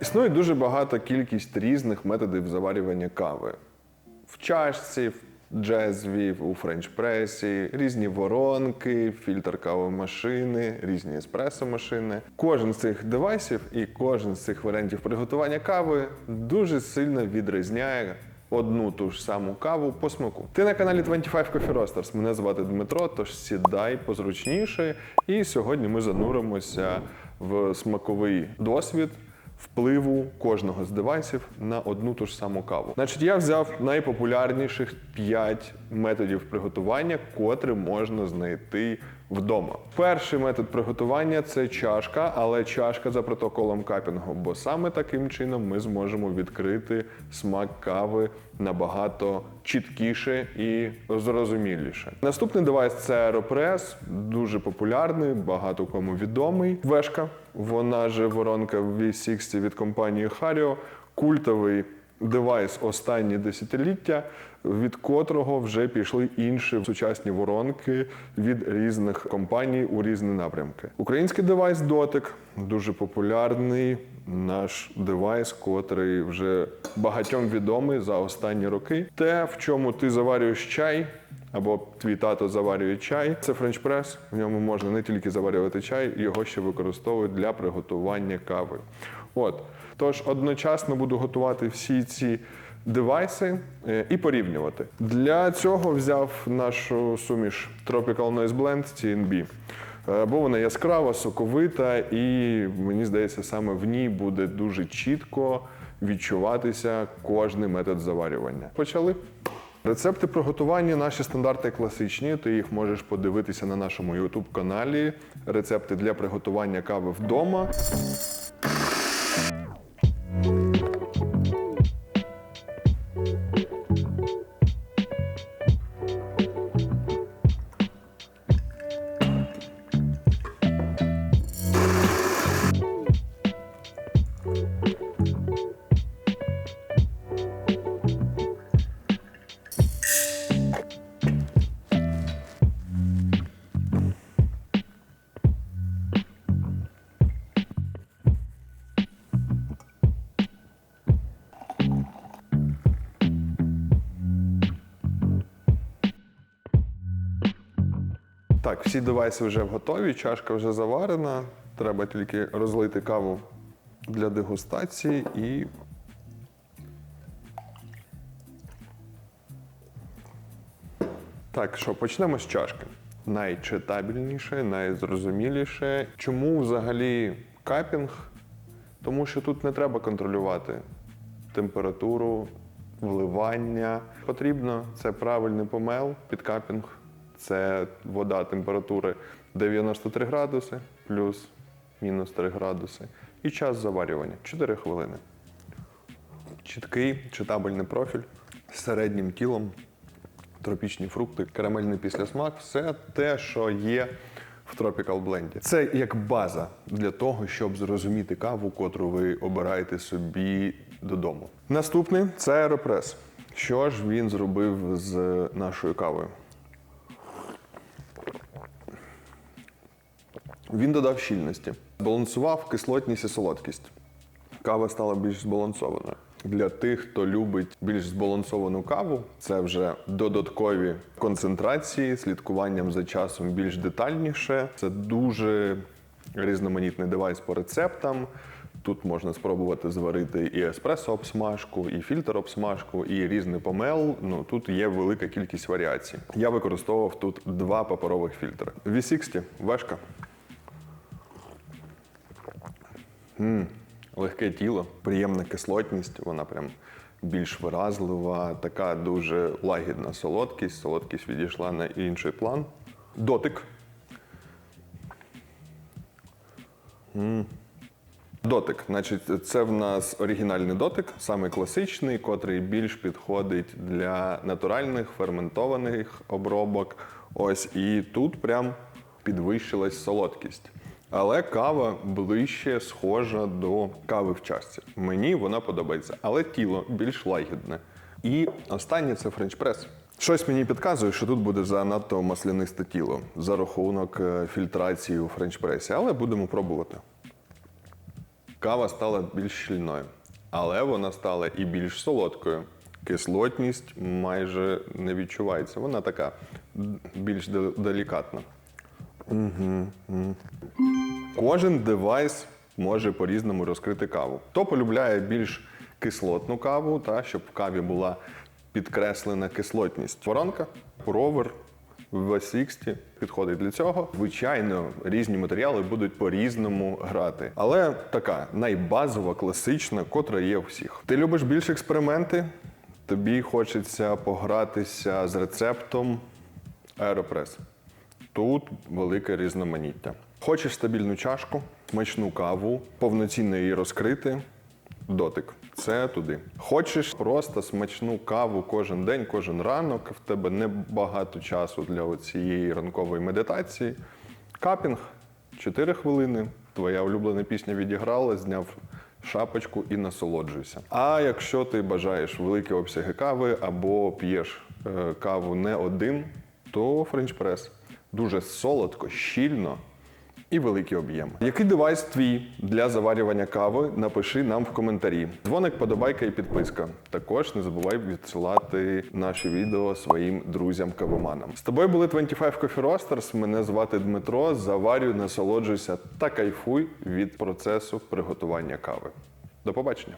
Існує дуже багата кількість різних методів заварювання кави. В чашці, в джезві, у френч-пресі, різні воронки, фільтр кавомашини, різні еспресо-машини. Кожен з цих девайсів і кожен з цих варіантів приготування кави дуже сильно відрізняє одну ту ж саму каву по смаку. Ти на каналі 25 Coffee Roasters. Мене звати Дмитро, тож сідай позручніше. І сьогодні ми зануримося в смаковий досвід впливу кожного з девайсів на одну ту ж саму каву. Значить, я взяв найпопулярніших 5 методів приготування, котрі можна знайти вдома. Перший метод приготування це чашка, але чашка за протоколом капінгу, бо саме таким чином ми зможемо відкрити смак кави набагато чіткіше і зрозуміліше. Наступний девайс це Aeropress, дуже популярний, багато кому відомий. Вешка, вона же воронка V60 від компанії Hario, культовий девайс останні десятиліття, від котрого вже пішли інші сучасні воронки від різних компаній у різні напрямки. Український девайс дотик дуже популярний. Наш девайс, котрий вже багатьом відомий за останні роки. Те, в чому ти заварюєш чай, або твій тато заварює чай, це френч-прес. В ньому можна не тільки заварювати чай, його ще використовують для приготування кави. От тож одночасно буду готувати всі ці девайси е, і порівнювати. Для цього взяв нашу суміш Tropical Noise Blend TNB. Е, Бо вона яскрава, соковита, і мені здається, саме в ній буде дуже чітко відчуватися кожний метод заварювання. Почали. Рецепти приготування наші стандарти класичні. Ти їх можеш подивитися на нашому youtube каналі. Рецепти для приготування кави вдома. Так, всі девайси вже готові, чашка вже заварена. Треба тільки розлити каву для дегустації і. Так, що почнемо з чашки. Найчитабельніше, найзрозуміліше. Чому взагалі капінг? Тому що тут не треба контролювати температуру, вливання. Потрібно це правильний помел під капінг. Це вода температури 93 градуси плюс мінус 3 градуси. І час заварювання 4 хвилини. Чіткий читабельний профіль з середнім тілом, тропічні фрукти, карамельний післясмак все те, що є в Tropical Blend. Це як база для того, щоб зрозуміти каву, котру ви обираєте собі додому. Наступний це Aeropress. Що ж він зробив з нашою кавою? Він додав щільності, балансував кислотність і солодкість. Кава стала більш збалансованою. Для тих, хто любить більш збалансовану каву, це вже додаткові концентрації, слідкуванням за часом більш детальніше. Це дуже різноманітний девайс по рецептам. Тут можна спробувати зварити і еспресо обсмажку, і фільтр обсмажку, і різний помел. Ну тут є велика кількість варіацій. Я використовував тут два паперових фільтри. V60 вешка. М, Легке тіло, приємна кислотність, вона прям більш виразлива, така дуже лагідна солодкість. Солодкість відійшла на інший план. Дотик. М. Дотик, значить, це в нас оригінальний дотик, саме класичний, котрий більш підходить для натуральних ферментованих обробок. Ось і тут прям підвищилась солодкість. Але кава ближче схожа до кави в чашці. Мені вона подобається, але тіло більш лагідне. І останнє це френч-прес. Щось мені підказує, що тут буде занадто маслянисте тіло за рахунок е, фільтрації у френчпресі, але будемо пробувати. Кава стала більш щільною, але вона стала і більш солодкою. Кислотність майже не відчувається. Вона така більш де- делікатна. Кожен девайс може по-різному розкрити каву. Хто полюбляє більш кислотну каву, та, щоб в каві була підкреслена кислотність. Воронка, провер, V60 підходить для цього. Звичайно, різні матеріали будуть по-різному грати. Але така найбазова, класична, котра є у всіх. Ти любиш більш експерименти? Тобі хочеться погратися з рецептом Aeropress. Тут велике різноманіття. Хочеш стабільну чашку, смачну каву, повноцінно її розкрити. Дотик. Це туди. Хочеш просто смачну каву кожен день, кожен ранок. В тебе небагато часу для цієї ранкової медитації. Капінг 4 хвилини. Твоя улюблена пісня відіграла, зняв шапочку і насолоджуйся. А якщо ти бажаєш великі обсяги кави або п'єш е, каву не один, то френч-прес. Дуже солодко, щільно і великий об'єм. Який девайс твій для заварювання кави? Напиши нам в коментарі. Дзвоник, подобайка і підписка. Також не забувай відсилати наші відео своїм друзям-кавоманам. З тобою були 25 Coffee Roasters. Мене звати Дмитро. Заварюй, насолоджуйся та кайфуй від процесу приготування кави. До побачення!